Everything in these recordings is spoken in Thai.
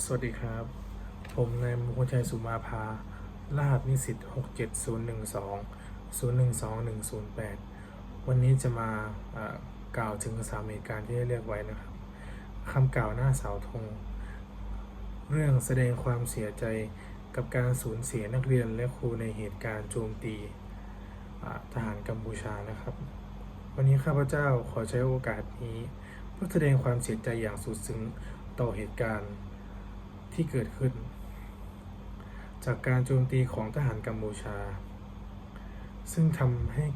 สวัสดีครับ ผมนายมงคลชัยสุมาภา รหัสนิสิต67012 012108 วันนี้จะมากล่าวถึงสามเหตุการณ์ที่ได้เลือกไว้นะครับคำกล่าวหน้าเสาธง เรื่องแสดงความเสียใจกับการสูญเสียนักเรียนและครูในเหตุการณ์โจมตีทหารกัมพูชานะครับ วันนี้ข้าพเจ้าขอใช้โอกาสนี้ เพื่อแสดงความเสียใจอย่างสุดซึ้งต่อเหตุการณ์ ที่เกิดขึ้น จากการโจมตีของทหารกัมพูชา ซึ่งทำให้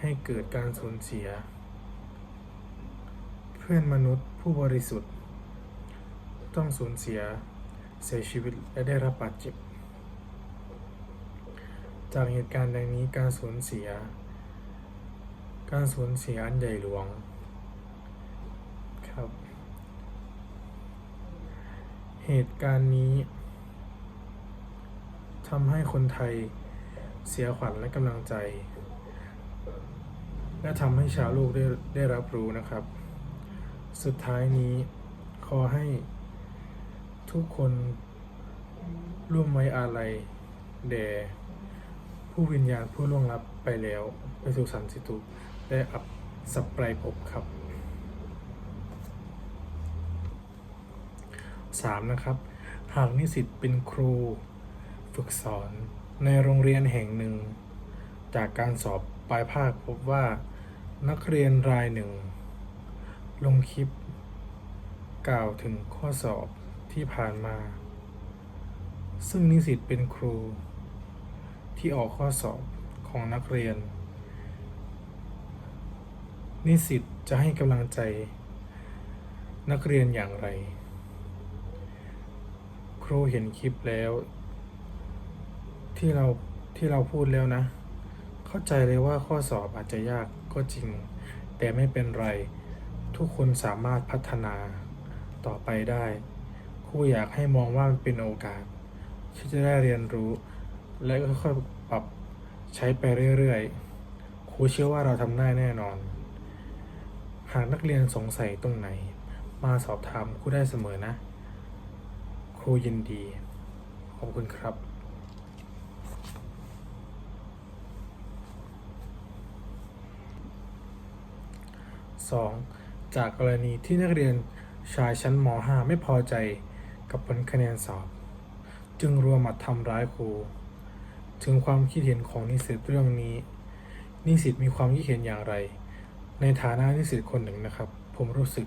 ให้เกิดการสูญเสีย เพื่อนมนุษย์ผู้บริสุทธิ์ ต้องสูญเสียเสียชีวิตและได้รับบาดเจ็บ จากเหตุการณ์ดังนี้การสูญเสีย การสูญเสียอันใหญ่หลวงครับ เหตุการณ์นี้ทำให้คนไทยเสียขวัญและกำลังใจ และทำให้ชาวโลกได้ได้รับรู้นะครับ สุดท้ายนี้ขอให้ทุกคนร่วมไว้อาลัยแด่ผู้วิญญาณผู้ล่วงลับไปแล้ว ไปสู่สันติสุขและอับสับไพรภพครับ 3. นะครับ หากนิสิตเป็นครูฝึกสอนในโรงเรียนแห่งหนึ่ง จากการสอบปลายภาคพบว่านักเรียนรายหนึ่ง ลงคลิป กล่าวถึงข้อสอบที่ผ่านมา ซึ่งนิสิตเป็นครู ที่ออกข้อสอบของนักเรียน นิสิตจะให้กำลังใจ นักเรียนอย่างไร ครูเห็นคลิปแล้ว ที่เราที่เราพูดแล้วนะ เข้าใจเลยว่าข้อสอบอาจจะยากก็จริง แต่ไม่เป็นไร ทุกคนสามารถพัฒนาต่อไปได้ครูอยากให้มองว่ามันเป็นโอกาส ที่จะได้เรียนรู้ และค่อยๆปรับใช้ไปเรื่อยๆครูเชื่อว่าเราทำได้แน่นอน หากนักเรียนสงสัยตรงไหน มาสอบถามครูได้เสมอนะ ครูยินดี ขอบคุณครับ 2. จากกรณีที่นักเรียนชายชั้นม .5 ไม่พอใจกับผลคะแนนสอบ จึงรวมมาทำร้ายครู ถึงความคิดเห็นของนิสิตเรื่องนี้ นิสิตมีความคิดเห็นอย่างไร ในฐานะนิสิตคนหนึ่งนะครับ ผมรู้สึก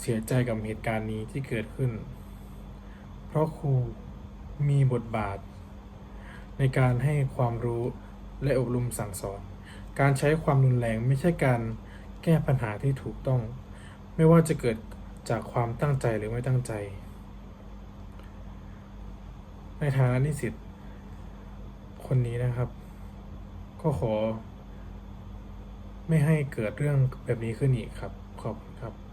เสียใจกับเหตุการณ์นี้ที่เกิดขึ้น เพราะครูมีบทบาท ในการให้ความรู้และอบรมสั่งสอน การใช้ความรุนแรงไม่ใช่การแก้ปัญหาที่ถูกต้อง ไม่ว่าจะเกิดจากความตั้งใจหรือไม่ตั้งใจ ในฐานะนิสิตคนนี้นะครับ ก็ขอ ไม่ให้เกิดเรื่องแบบนี้ขึ้นอีกครับ ขอบคุณครับ